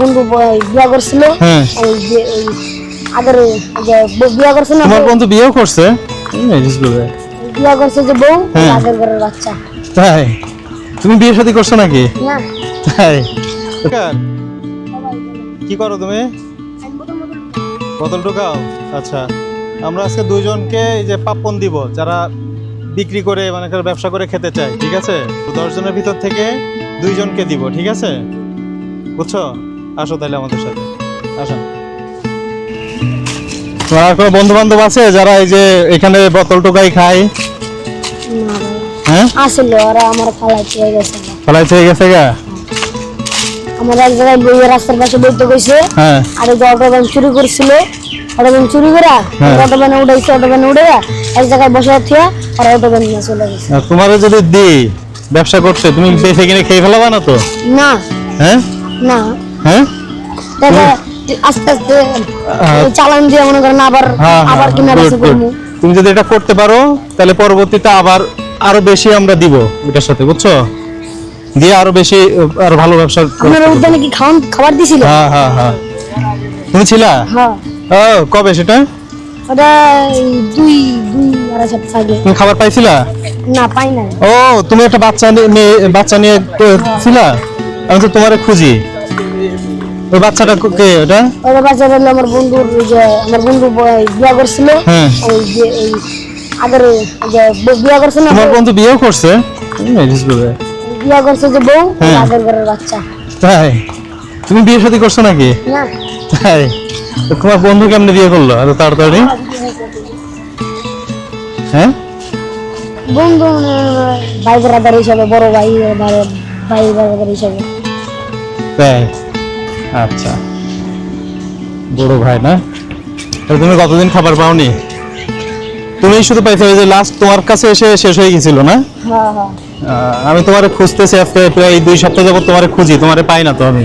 বন্ধু বিয়া করছিল। হ্যাঁ। আগের বিয়া তোমার? বন্ধু বিয়েও করছে? বিয়া করছে যে বউ হ্যাঁ। আগের ঘরের বাচ্চা। তাই? তুমি বিয়ে শাদী করছ নাকি? না। তাই? কি করো তুমি? বোতল ঢুকাও? আচ্ছা। আমরা আজকে দুইজনকে এই যে পাপ্পন দিব যারা বিক্রি করে মানে ব্যবসা করে খেতে চায় ঠিক আছে? তো দশ জনের ভিতর থেকে দুইজনকে দিব ঠিক আছে? বুঝছ? আসো তাহলে আমাদের সাথে। আসো। তোমার আর কোনো বন্ধু বান্ধব আছে যারা এই যে এখানে বোতল টোকাই খায়? হ্যাঁ? আসলে ওরা আমার ফালাই চেয়ে গেছে। ফলাই থেকে গেছে গা? আমার এক জায়গায় বইয়ে রাস্তার পাশে বইতে গেছে হ্যাঁ। আর এই অটো ভ্যান চুরি করছিল অটো ভ্যান চুরি করে হ্যাঁ। অটো ভ্যানে উঠাইছে অটো ভ্যানে উঠে এক জায়গায় বসে থিয়া আর অটো ভ্যান নিয়ে চলে গেছে। আর যদি দিই ব্যবসা করছে তুমি বেঁচে কিনে খেয়ে ফেলাবা না তো? না। হ্যাঁ? না। হ্যাঁ? আস্তে আস্তে চালান দিয়ে মনে করেন আবার হ্যাঁ, আবার হ্যাঁ, কিনা বেশি করব তুমি যদি এটা করতে পারো তাহলে পরবর্তীতে আবার আরও বেশি আমরা দিব এটার সাথে বুঝছ? দিয়ে আরও বেশি আরও ভালো ব্যবসা উদ্যানে কি খাওয়ান খাবার দিছিল? হ্যাঁ হ্যাঁ হ্যাঁ। তুমি ছিলা? হ্যাঁ। ও কবে সেটা? ওটা দুই দুই আড়াই সপ্তাহ আগে। তুমি খাবার পাইছিলা? না পাই না ও তুমি একটা বাচ্চা নিয়ে বাচ্চা নিয়ে ছিলা? আমি তো তোমারে খুঁজি। ওই বাচ্চাটা কে ওটা? ওটা বাচ্চা হলো আমার বন্ধুর যে আমার বন্ধু বিয়া করছিল। হ্যাঁ। ওই যে ওই আগের যে বিয়া করছে না তোমার বউ? বন্ধু বিয়েও করছে? ম্যারেজ করে বিয়া করছে যে বউ হ্যাঁ। আগের ঘরের বাচ্চা। তাই? তুমি বিয়ে শাদী করছ নাকি? না। তাই? তোমার বন্ধু কেমনে বিয়ে করল এত তাড়াতাড়ি? হ্যাঁ? বন্ধু মানে ভাই ব্রাদার হিসাবে বড় ভাই ভাই- ভাই ব্রাদার হিসাবে। তাই? আচ্ছা। বড় ভাই না? তুমি কতদিন খাবার পাওনি? তুমি শুধু পাইছো যে লাস্ট তোমার কাছে এসে শেষ হয়ে গেছিল না? হ্যাঁ হ্যাঁ। আমি তোমারে খুঁজতেছি আজকে প্রায় দুই সপ্তাহ যাবত তোমারে খুঁজি তোমারে পাই না তো আমি।